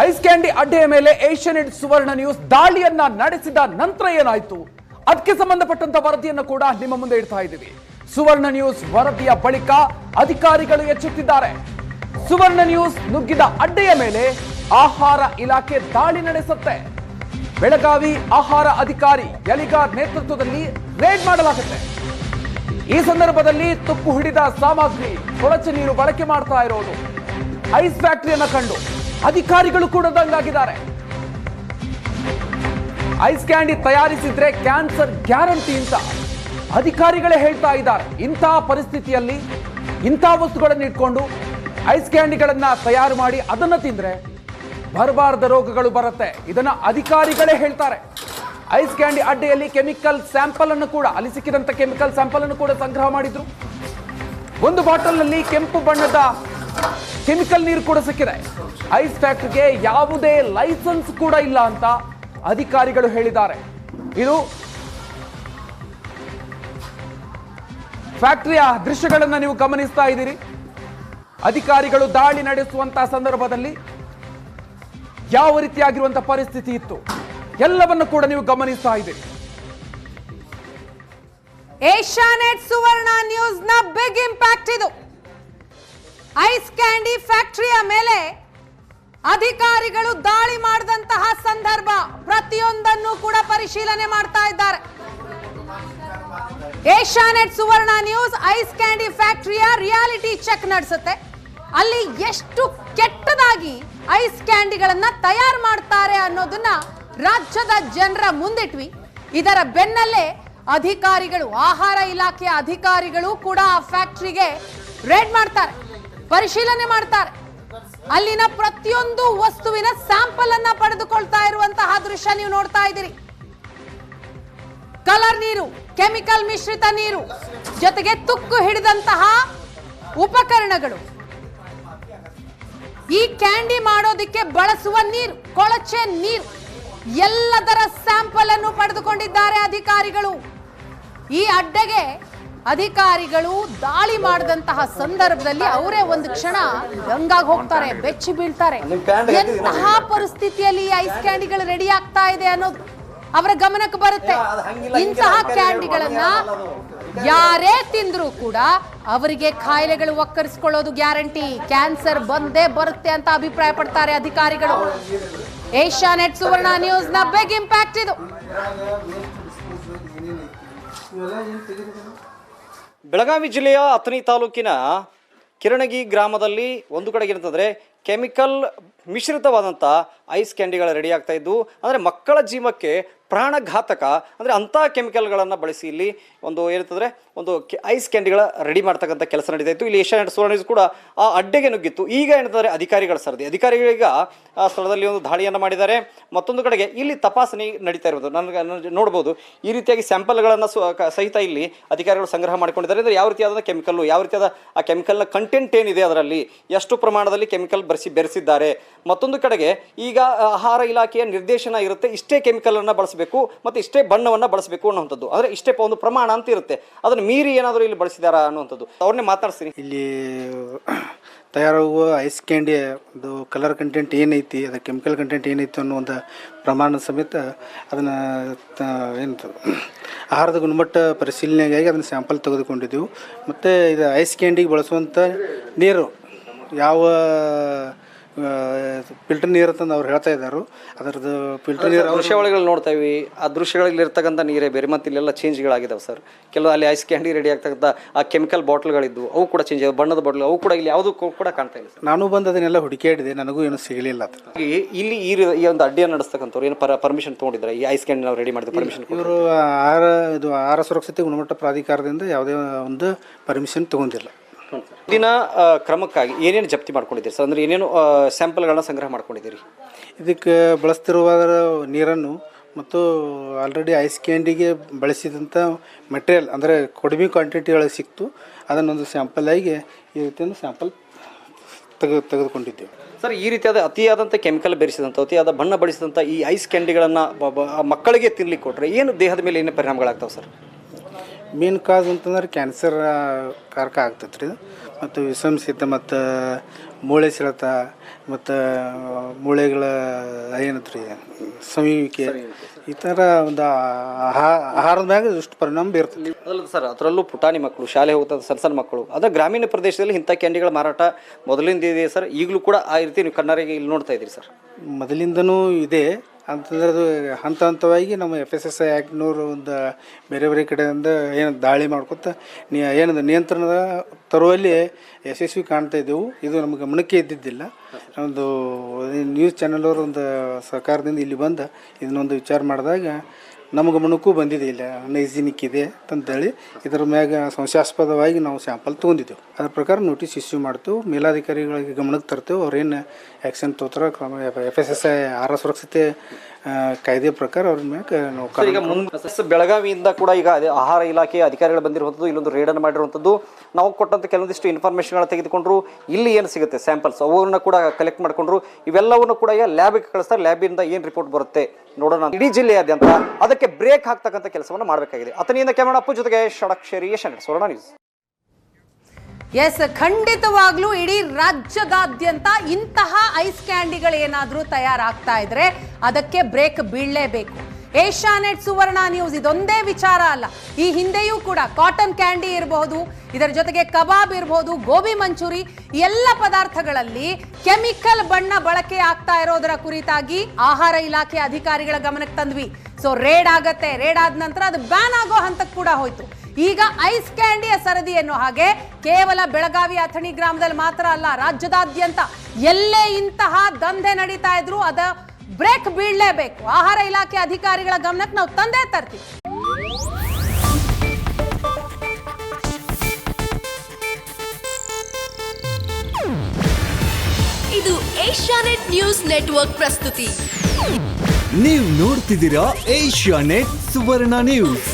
Ice candy ಅಡ್ಡೆಯ ಮೇಲೆ ಏಷ್ಯನೆಟ್ ಸುವರ್ಣ news ದಾಳಿಯನ್ನ ನಡೆಸಿದ ನಂತರ ಏನಾಯಿತು? ಅದಕ್ಕೆ ಸಂಬಂಧಪಟ್ಟಂತ ವರದಿಯನ್ನು ಕೂಡ ನಿಮ್ಮ ಮುಂದೆ ಇಡ್ತಾ ಇದ್ದೀವಿ. ಸುವರ್ಣ ನ್ಯೂಸ್ ವರದಿಯ ಬಳಿಕ ಅಧಿಕಾರಿಗಳು ಎಚ್ಚೆತ್ತಿದ್ದಾರೆ. ಸುವರ್ಣ ನ್ಯೂಸ್ ನುಗ್ಗಿದ ಅಡ್ಡೆಯ ಮೇಲೆ ಆಹಾರ ಇಲಾಖೆ ದಾಳಿ ನಡೆಸುತ್ತೆ. ಬೆಳಗಾವಿ ಆಹಾರ ಅಧಿಕಾರಿ ಯಲಿಗಾರ್ ನೇತೃತ್ವದಲ್ಲಿ ರೇಡ್ ಮಾಡಲಾಗುತ್ತೆ. ಈ ಸಂದರ್ಭದಲ್ಲಿ ತುಕ್ಕು ಹಿಡಿದ ಸಾಮಗ್ರಿ, ಕೊಳಚೆ ನೀರು ಬಳಕೆ ಮಾಡ್ತಾ ಇರೋದು. ಐಸ್ ಫ್ಯಾಕ್ಟರಿಯನ್ನು ಕಂಡು ಅಧಿಕಾರಿಗಳು ಕೂಡ ದಂಗಾಗಿದ್ದಾರೆ. ಐಸ್ ಕ್ಯಾಂಡಿ ತಯಾರಿಸಿದ್ರೆ ಕ್ಯಾನ್ಸರ್ ಗ್ಯಾರಂಟಿ ಅಂತ ಅಧಿಕಾರಿಗಳೇ ಹೇಳ್ತಾ ಇದ್ದಾರೆ. ಇಂತಹ ಪರಿಸ್ಥಿತಿಯಲ್ಲಿ ಇಂತಹ ವಸ್ತುಗಳನ್ನು ಇಟ್ಕೊಂಡು ಐಸ್ ಕ್ಯಾಂಡಿಗಳನ್ನ ತಯಾರು ಮಾಡಿ ಅದನ್ನು ತಿಂದ್ರೆ ಬರಬಾರದ ರೋಗಗಳು ಬರುತ್ತೆ. ಇದನ್ನ ಅಧಿಕಾರಿಗಳೇ ಹೇಳ್ತಾರೆ. ಐಸ್ ಕ್ಯಾಂಡಿ ಅಡ್ಡೆಯಲ್ಲಿ ಕೆಮಿಕಲ್ ಸ್ಯಾಂಪಲ್ ಅನ್ನು ಕೂಡ, ಅಲ್ಲಿ ಸಿಕ್ಕಿದಂತ ಕೆಮಿಕಲ್ ಸ್ಯಾಂಪಲ್ ಅನ್ನು ಕೂಡ ಸಂಗ್ರಹ ಮಾಡಿದ್ರು. ಒಂದು ಬಾಟಲ್ನಲ್ಲಿ ಕೆಂಪು ಬಣ್ಣದ ಕೆಮಿಕಲ್ ನೀರು ಕೂಡ ಸಿಕ್ಕಿದೆ. ಐಸ್ ಫ್ಯಾಕ್ಟರಿಗೆ ಯಾವುದೇ ಲೈಸೆನ್ಸ್ ಕೂಡ ಇಲ್ಲ ಅಂತ ಅಧಿಕಾರಿಗಳು ಹೇಳಿದ್ದಾರೆ. ಇದು ಫ್ಯಾಕ್ಟರಿಯ ದೃಶ್ಯಗಳನ್ನು ನೀವು ಗಮನಿಸ್ತಾ ಇದ್ದೀರಿ. ಅಧಿಕಾರಿಗಳು ದಾಳಿ ನಡೆಸುವಂತಹ ಸಂದರ್ಭದಲ್ಲಿ ಯಾವ ರೀತಿಯಾಗಿರುವಂತಹ ಪರಿಸ್ಥಿತಿ ಇತ್ತು? ಎಲ್ಲವನ್ನು ಕೂಡ ನೀವು ಗಮನಿಸ್ತಾ ಇದ್ದೀರಿ. ಏಷ್ಯಾನೆಟ್ ಸುವರ್ಣ ನ್ಯೂಸ್ನ ಬಿಗ್ ಇಂಪ್ಯಾಕ್ಟ್ ಇದು. ಐಸ್ ಕ್ಯಾಂಡಿ ಫ್ಯಾಕ್ಟರಿಯ ಮೇಲೆ ಅಧಿಕಾರಿಗಳು ದಾಳಿ ಮಾಡಿದಂತಹ ಸಂದರ್ಭ ಪ್ರತಿಯೊಂದನ್ನು ಕೂಡ ಪರಿಶೀಲನೆ ಮಾಡ್ತಾ ಇದ್ದಾರೆ. Asianet Suvarna news, ice candy ಫ್ಯಾಕ್ಟರಿಯ ರಿಯಾಲಿಟಿ ಚೆಕ್ ನಡೆಸುತ್ತೆ. ಅಲ್ಲಿ ಎಷ್ಟು ಕೆಟ್ಟದಾಗಿ ಐಸ್ ಕ್ಯಾಂಡಿಗಳನ್ನ ತಯಾರು ಮಾಡ್ತಾರೆ ಅನ್ನೋದನ್ನ ರಾಜ್ಯದ ಜನರ ಮುಂದಿಟ್ವಿ. ಇದರ ಬೆನ್ನಲ್ಲೇ ಅಧಿಕಾರಿಗಳು, ಆಹಾರ ಇಲಾಖೆಯ ಅಧಿಕಾರಿಗಳು ಕೂಡ ಆ ಫ್ಯಾಕ್ಟರಿಗೆ ರೇಡ್ ಮಾಡ್ತಾರೆ, ಪರಿಶೀಲನೆ ಮಾಡ್ತಾರೆ. ಅಲ್ಲಿನ ಪ್ರತಿಯೊಂದು ವಸ್ತುವಿನ ಸ್ಯಾಂಪಲ್ ಅನ್ನ ಪಡೆದುಕೊಳ್ತಾ ಇರುವಂತಹ ದೃಶ್ಯ ನೀವು ನೋಡ್ತಾ ಇದ್ದೀರಿ. ಕಲರ್ ನೀರು ಕೆಮಿಕಲ್ ಮಿಶ್ರಿತ ನೀರು, ಜೊತೆಗೆ ತುಕ್ಕು ಹಿಡಿದಂತಹ ಉಪಕರಣಗಳು. ಈ ಕ್ಯಾಂಡಿ ಮಾಡೋದಿಕ್ಕೆ ಬಳಸುವ ನೀರು, ಕೊಳಚೆ ನೀರು, ಎಲ್ಲದರ ಸ್ಯಾಂಪಲ್ ಅನ್ನು ಪಡೆದುಕೊಂಡಿದ್ದಾರೆ ಅಧಿಕಾರಿಗಳು. ಈ ಅಡ್ಡೆಗೆ ಅಧಿಕಾರಿಗಳು ದಾಳಿ ಮಾಡಿದಂತಹ ಸಂದರ್ಭದಲ್ಲಿ ಅವರೇ ಒಂದು ಕ್ಷಣ ಗಂಗಾಗಿ ಹೋಗ್ತಾರೆ ಬೆಚ್ಚಿ ಬೀಳ್ತಾರೆ. ಎಂತಹ ಪರಿಸ್ಥಿತಿಯಲ್ಲಿ ಈ ಐಸ್ ಕ್ಯಾಂಡಿಗಳು ರೆಡಿ ಆಗ್ತಾ ಇದೆ ಅನ್ನೋದು ಅವರ ಗಮನಕ್ಕೆ ಬರುತ್ತೆ. ಇಂತಹ ಕ್ಯಾಂಡಿಗಳನ್ನ ಯಾರೇ ತಿಂದ್ರು ಕೂಡ ಅವರಿಗೆ ಕಾಯಿಲೆಗಳು ಒಕ್ಕರಿಸ್ಕೊಳ್ಳೋದು ಗ್ಯಾರಂಟಿ. ಕ್ಯಾನ್ಸರ್ ಬಂದೇ ಬರುತ್ತೆ ಅಂತ ಅಭಿಪ್ರಾಯ ಪಡ್ತಾರೆ ಅಧಿಕಾರಿಗಳು. ಏಷ್ಯಾ ನೆಟ್ ಸುವರ್ಣ ನ್ಯೂಸ್ನ ಬಿಗ್ ಇಂಪ್ಯಾಕ್ಟ್ ಇದು. ಬೆಳಗಾವಿ ಜಿಲ್ಲೆಯ ಅಥಣಿ ತಾಲೂಕಿನ ಕಿರಣಗಿ ಗ್ರಾಮದಲ್ಲಿ ಒಂದು ಕಡೆಗೆ ಏನಂತಂದರೆ ಕೆಮಿಕಲ್ ಮಿಶ್ರಿತವಾದಂಥ ಐಸ್ ಕ್ಯಾಂಡಿಗಳು ರೆಡಿ ಆಗ್ತಾ ಇದ್ದು ಅಂದರೆ ಮಕ್ಕಳ ಜೀವಕ್ಕೆ ಪ್ರಾಣಘಾತಕ, ಅಂದರೆ ಅಂಥ ಕೆಮಿಕಲ್ಗಳನ್ನು ಬಳಸಿ ಇಲ್ಲಿ ಒಂದು ಏನಂತಂದರೆ ಒಂದು ಐಸ್ ಕ್ಯಾಂಡಿಗಳ ರೆಡಿ ಮಾಡ್ತಕ್ಕಂಥ ಕೆಲಸ ನಡೀತಾ ಇತ್ತು. ಇಲ್ಲಿ ಏಷ್ಯಾನೆಟ್ ಸುವರ್ಣ ನ್ಯೂಸ್ ಕೂಡ ಆ ಅಡ್ಡೆಗೆ ನುಗ್ಗಿತ್ತು. ಈಗ ಏನಂತಂದರೆ ಅಧಿಕಾರಿಗಳ ಸರದಿ. ಅಧಿಕಾರಿಗಳೀಗ ಆ ಸ್ಥಳದಲ್ಲಿ ಒಂದು ದಾಳಿಯನ್ನು ಮಾಡಿದ್ದಾರೆ. ಮತ್ತೊಂದು ಕಡೆಗೆ ಇಲ್ಲಿ ತಪಾಸಣೆ ನಡೀತಾ ಇರೋದು ನನಗೆ ನನಗೆ ನೋಡ್ಬೋದು, ಈ ರೀತಿಯಾಗಿ ಸ್ಯಾಂಪಲ್ಗಳನ್ನು ಸಹಿತ ಇಲ್ಲಿ ಅಧಿಕಾರಿಗಳು ಸಂಗ್ರಹ ಮಾಡಿಕೊಂಡಿದ್ದಾರೆ. ಅಂದರೆ ಯಾವ ರೀತಿಯಾದ ಕೆಮಿಕಲ್ಲು, ಯಾವ ರೀತಿಯಾದ ಆ ಕೆಮಿಕಲ್ನ ಕಂಟೆಂಟ್ ಏನಿದೆ ಅದರಲ್ಲಿ, ಎಷ್ಟು ಪ್ರಮಾಣದಲ್ಲಿ ಕೆಮಿಕಲ್ ಬರೆಸಿ ಬೆರೆಸಿದ್ದಾರೆ ಮತ್ತೊಂದು ಕಡೆಗೆ ಈಗ ಆಹಾರ ಇಲಾಖೆಯ ನಿರ್ದೇಶನ ಇರುತ್ತೆ, ಇಷ್ಟೇ ಕೆಮಿಕಲನ್ನು ಬಳಸಬೇಕು ಮತ್ತು ಇಷ್ಟೇ ಬಣ್ಣವನ್ನು ಬಳಸಬೇಕು ಅನ್ನುವಂಥದ್ದು. ಅಂದರೆ ಇಷ್ಟೇ ಒಂದು ಪ್ರಮಾಣ ಅಂತ ಇರುತ್ತೆ. ಅದನ್ನು ಮೀರಿ ಏನಾದರೂ ಇಲ್ಲಿ ಬಳಸಿದಾರಾ ಅನ್ನುವಂಥದ್ದು. ಅವ್ರನ್ನೇ ಮಾತಾಡ್ತೀನಿ ಇಲ್ಲಿ ತಯಾರಾಗುವ ಐಸ್ ಕ್ಯಾಂಡಿ ಅದು ಕಲರ್ ಕಂಟೆಂಟ್ ಏನೈತಿ ಅದು ಕೆಮಿಕಲ್ ಕಂಟೆಂಟ್ ಏನೈತಿ ಅನ್ನೋ ಒಂದು ಪ್ರಮಾಣ ಸಮೇತ ಅದನ್ನು ಏನು ಆಹಾರದ ಗುಣಮಟ್ಟ ಪರಿಶೀಲನೆಗಾಗಿ ಅದನ್ನು ಸ್ಯಾಂಪಲ್ ತೆಗೆದುಕೊಂಡಿದ್ದೆವು ಮತ್ತು ಇದು ಐಸ್ ಕ್ಯಾಂಡಿಗೆ ಬಳಸುವಂಥ ನೀರು, ಯಾವ ಫಿಲ್ಟರ್ ನೀರು ಅಂತಂದು ಅವ್ರು ಹೇಳ್ತಾ ಇದ್ದಾರೆ ಅದರದ್ದು ಫಿಲ್ಟರ್ ನೀರು ದೃಶ್ಯಾವಳಿಗಳು ನೋಡ್ತಾ ಇವಿ. ಆ ದೃಶ್ಯಗಳಲ್ಲಿ ಇರ್ತಕ್ಕಂಥ ನೀರೇ ಬೇರೆ ಮತ್ತು ಇಲ್ಲೆಲ್ಲ ಚೇಂಜ್ಗಳಾಗಿದ್ದಾವೆ ಸರ್ ಕೆಲವು ಅಲ್ಲಿ ಐಸ್ ಕ್ಯಾಂಡಿ ರೆಡಿ ಆಗ್ತಕ್ಕಂಥ ಆ ಕೆಮಿಕಲ್ ಬಾಟ್ಲ್ಗಳಿದ್ದು ಅವು ಕೂಡ ಚೇಂಜ್ ಆಗಿದೆ ಬಣ್ಣದ ಬಾಟ್ಲ್ ಅವು ಕೂಡ ಇಲ್ಲಿ ಯಾವುದು ಕೂಡ ಕಾಣ್ತಾ ಇಲ್ಲ ಸರ್ ನಾನು ಬಂದು ಅದನ್ನೆಲ್ಲ ಹುಡುಕಾಡಿದೆ ನನಗೂ ಏನು ಸಿಗಲಿಲ್ಲ ಇಲ್ಲಿ ಈ ಒಂದು ಅಡ್ಡಿಯ ನಡೆಸ್ತಕ್ಕಂಥವ್ರು ಏನು ಪರ ಪರ್ಮಿಷನ್ ತೊಗೊಂಡಿದ್ದಾರೆ ಈ ಐಸ್ ಕ್ಯಾಂಡಿ ನಾವು ರೆಡಿ ಮಾಡಿದ ಪರ್ಮಿಷನ್ ಇವರು ಆಹಾರ ಇದು ಆಹಾರ ಸುರಕ್ಷತೆ ಗುಣಮಟ್ಟ ಪ್ರಾಧಿಕಾರದಿಂದ ಯಾವುದೇ ಒಂದು ಪರ್ಮಿಷನ್ ತಗೊಂಡಿಲ್ಲ. ದಿನ ಕ್ರಮಕ್ಕಾಗಿ ಏನೇನು ಜಪ್ತಿ ಮಾಡ್ಕೊಂಡಿದ್ದೀರಿ ಸರ್? ಅಂದ್ರೆ ಏನೇನು ಸ್ಯಾಂಪಲ್ಗಳನ್ನ ಸಂಗ್ರಹ ಮಾಡ್ಕೊಂಡಿದ್ದೀರಿ? ಇದಕ್ಕೆ ಬಳಸ್ತಿರುವ ನೀರನ್ನು ಮತ್ತು ಆಲ್ರೆಡಿ ಐಸ್ ಕ್ಯಾಂಡಿಗೆ ಬಳಸಿದಂಥ ಮೆಟೀರಿಯಲ್ ಅಂದರೆ ಕಡಿಮೆ ಕ್ವಾಂಟಿಟಿಗಳು ಸಿಕ್ತು. ಅದನ್ನೊಂದು ಸ್ಯಾಂಪಲ್ ಆಗಿ ಈ ರೀತಿಯಿಂದ ಸ್ಯಾಂಪಲ್ ತೆಗೆ ತೆಗೆದುಕೊಂಡಿದ್ದೇವೆ. ಸರ್ ಈ ರೀತಿಯಾದ ಅತಿಯಾದಂಥ ಕೆಮಿಕಲ್ ಬೆರೆಸಿದಂಥ ಅತಿಯಾದ ಬಣ್ಣ ಬಳಸಿದಂಥ ಈ ಐಸ್ ಕ್ಯಾಂಡಿಗಳನ್ನು ಮಕ್ಕಳಿಗೆ ತಿನ್ಲಿಕ್ಕೆ ಕೊಟ್ಟರೆ ಏನು ದೇಹದ ಮೇಲೆ ಏನು ಪರಿಣಾಮಗಳಾಗ್ತಾವೆ ಸರ್? ಮೇನ್ ಕಾಸ್ ಅಂತಂದ್ರೆ ಕ್ಯಾನ್ಸರ್ ಕಾರಕ ಆಗ್ತೈತೆ ರೀ ಮತ್ತು ವಿಸಂಸಿತ ಮತ್ತು ಮೂಳೆ ಸೆಳೆತ ಮತ್ತು ಮೂಳೆಗಳ ಏನತ್ರಿ ಸಮೀವಿಕೆ ಈ ಥರ ಒಂದು ಆಹಾರ ಆಹಾರದ ಮ್ಯಾಗ ಇಷ್ಟು ಪರಿಣಾಮ ಬೀರ್ತದೆ ಅದಲ್ಲ ಸರ್ ಅದರಲ್ಲೂ ಪುಟಾಣಿ ಮಕ್ಕಳು ಶಾಲೆ ಹೋಗ್ತದೆ ಸಣ್ಣ ಸಣ್ಣ ಮಕ್ಕಳು ಅದು ಗ್ರಾಮೀಣ ಪ್ರದೇಶದಲ್ಲಿ ಇಂಥ ಕ್ಯಾಂಡಿಗಳ ಮಾರಾಟ ಮೊದಲಿಂದ ಇದೆ ಸರ್ ಈಗಲೂ ಕೂಡ ಆ ರೀತಿ ನೀವು ಕಣ್ಣಾರಿಗೆ ಇಲ್ಲಿ ನೋಡ್ತಾ ಇದ್ದೀರಿ ಸರ್. ಮೊದಲಿಂದನೂ ಇದೆ. ಅಂತಂದ್ರೆ ಅದು ಹಂತ ಹಂತವಾಗಿ ನಮ್ಮ ಎಫ್ ಎಸ್ ಎಸ್ ಐ ಆ್ಯಕ್ಟ್ನವರು ಒಂದು ಬೇರೆ ಬೇರೆ ಕಡೆಯಿಂದ ಏನು ದಾಳಿ ಮಾಡ್ಕೊತ ನೀ ಏನದು ನಿಯಂತ್ರಣದ ತರುವಲ್ಲಿ ಯಶಸ್ವಿ ಕಾಣ್ತಾ ಇದ್ದೆವು. ಇದು ನಮ್ಮ ಗಮನಕ್ಕೆ ಇದ್ದಿದ್ದಿಲ್ಲ. ಒಂದು ನ್ಯೂಸ್ ಚಾನೆಲ್ ಅವರು ಒಂದು ಸಹಕಾರದಿಂದ ಇಲ್ಲಿ ಬಂದು ಇದನ್ನೊಂದು ವಿಚಾರ ಮಾಡಿದಾಗ ನಮ್ಮ ಗಮನಕ್ಕೂ ಬಂದಿದೆ. ಇಲ್ಲ ನೈಜಿನಿಕ್ ಇದೆ ಅಂತೇಳಿ ಇದರ ಮ್ಯಾಗ ಸಂಶಯಾಸ್ಪದವಾಗಿ ನಾವು ಸ್ಯಾಂಪಲ್ ತೊಗೊಂಡಿದ್ದೆವು. ಅದ್ರ ಪ್ರಕಾರ ನೋಟಿಸ್ ಇಶ್ಯೂ ಮಾಡ್ತೇವೆ. ಮೇಲಾಧಿಕಾರಿಗಳಿಗೆ ಗಮನಕ್ಕೆ ತರ್ತೇವೆ. ಅವ್ರೇನು ಆ್ಯಕ್ಷನ್ ತೋತ್ರ, ಕ್ರಮ ಎಫ್ ಎಸ್ ಎಸ್ ಐ ಆಹಾರ ಸುರಕ್ಷತೆ ಕಾಯ್ದೆ ಪ್ರಕಾರ ಅವ್ರ ಮ್ಯಾಗ ನಾವು ಈಗ ಕಾನೂನು- ಮುಂದೆ ಬೆಳಗಾವಿಯಿಂದ ಕೂಡ ಈಗ ಅದೇ ಆಹಾರ ಇಲಾಖೆ ಅಧಿಕಾರಿಗಳು ಬಂದಿರುವಂಥದ್ದು ಇಲ್ಲೊಂದು ಅನ್ನು ಮಾಡಿರುವಂಥದ್ದು. ನಾವು ಕೊಟ್ಟಂತ ಕೆಲವೊಂದಿಷ್ಟು ಇನ್ಫಾರ್ಮೇಷನ್ಗಳನ್ನ ತೆಗೆದುಕೊಂಡ್ರು ಇಲ್ಲಿ ಏನು ಸಿಗುತ್ತೆ ಸ್ಯಾಂಪಲ್ಸ್ ಅವನ್ನ ಕೂಡ ಕಲೆಕ್ಟ್ ಮಾಡ್ಕೊಂಡ್ರು. ಇವೆಲ್ಲವನ್ನು ಕೂಡ ಈಗ ಲ್ಯಾಬಿಗೆ ಕಳಿಸ್ತಾರೆ. ಲ್ಯಾಬಿಂದ ಏನು ರಿಪೋರ್ಟ್ ಬರುತ್ತೆ ನೋಡೋಣ. ಇಡೀ ಜಿಲ್ಲೆಯಾದ್ಯಂತ ಅದಕ್ಕೆ ಬ್ರೇಕ್ ಹಾಕ್ತಕ್ಕಂಥ ಕೆಲಸವನ್ನು ಮಾಡಬೇಕಾಗಿದೆ. ಅತನಿಯಿಂದ ಕ್ಯಾಮರಾ ಅಪ್ಪು ಜೊತೆಗೆ ಷಡಕ್ಷರಿ ಯಶ್ ಸ್ವರ್ಣ ನ್ಯೂಸ್ ಎಸ್ ಖಂಡಿತವಾಗ್ಲೂ ಇಡೀ ರಾಜ್ಯದಾದ್ಯಂತ ಇಂತಹ ಐಸ್ ಕ್ಯಾಂಡಿಗಳು ಏನಾದರೂ ತಯಾರಾಗ್ತಾ ಇದ್ರೆ ಅದಕ್ಕೆ ಬ್ರೇಕ್ ಬೀಳಲೇಬೇಕು. ಏಷ್ಯಾನೆಟ್ ಸುವರ್ಣ ನ್ಯೂಸ್ ಇದೊಂದೇ ವಿಚಾರ ಅಲ್ಲ. ಈ ಹಿಂದೆಯೂ ಕೂಡ ಕಾಟನ್ ಕ್ಯಾಂಡಿ ಇರಬಹುದು, ಇದರ ಜೊತೆಗೆ ಕಬಾಬ್ ಇರಬಹುದು, ಗೋಬಿ ಮಂಚೂರಿ, ಎಲ್ಲ ಪದಾರ್ಥಗಳಲ್ಲಿ ಕೆಮಿಕಲ್ ಬಣ್ಣ ಬಳಕೆ ಆಗ್ತಾ ಇರೋದರ ಕುರಿತಾಗಿ ಆಹಾರ ಇಲಾಖೆ ಅಧಿಕಾರಿಗಳ ಗಮನಕ್ಕೆ ತಂದ್ವಿ. ಸೊ ರೇಡ್ ಆಗತ್ತೆ. ರೇಡ್ ಆದ ನಂತರ ಅದು ಬ್ಯಾನ್ ಆಗೋ ಹಂತಕ್ಕೆ ಕೂಡ ಹೋಯ್ತು. ಈಗ ಐಸ್ ಕ್ಯಾಂಡಿಯ ಸರದಿ ಎನ್ನುವ ಹಾಗೆ ಕೇವಲ ಬೆಳಗಾವಿ ಅಥಣಿ ಗ್ರಾಮದಲ್ಲಿ ಮಾತ್ರ ಅಲ್ಲ ರಾಜ್ಯದಾದ್ಯಂತ ಎಲ್ಲೇ ಇಂತಹ ದಂಧೆ ನಡೀತಾ ಇದ್ರು ಅದ ಬ್ರೇಕ್ ಬೀಳಲೇಬೇಕು. ಆಹಾರ ಇಲಾಖೆ ಅಧಿಕಾರಿಗಳ ಗಮನಕ್ಕೆ ನಾವು ತಂದೆ ತರ್ತೀವಿ. ಇದು ಏಷ್ಯಾನೆಟ್ ನ್ಯೂಸ್ ನೆಟ್ವರ್ಕ್ ಪ್ರಸ್ತುತಿ. ನೀವು ನೋಡ್ತಿದ್ದೀರಾ ಏಷ್ಯಾನೆಟ್ ಸುವರ್ಣ ನ್ಯೂಸ್.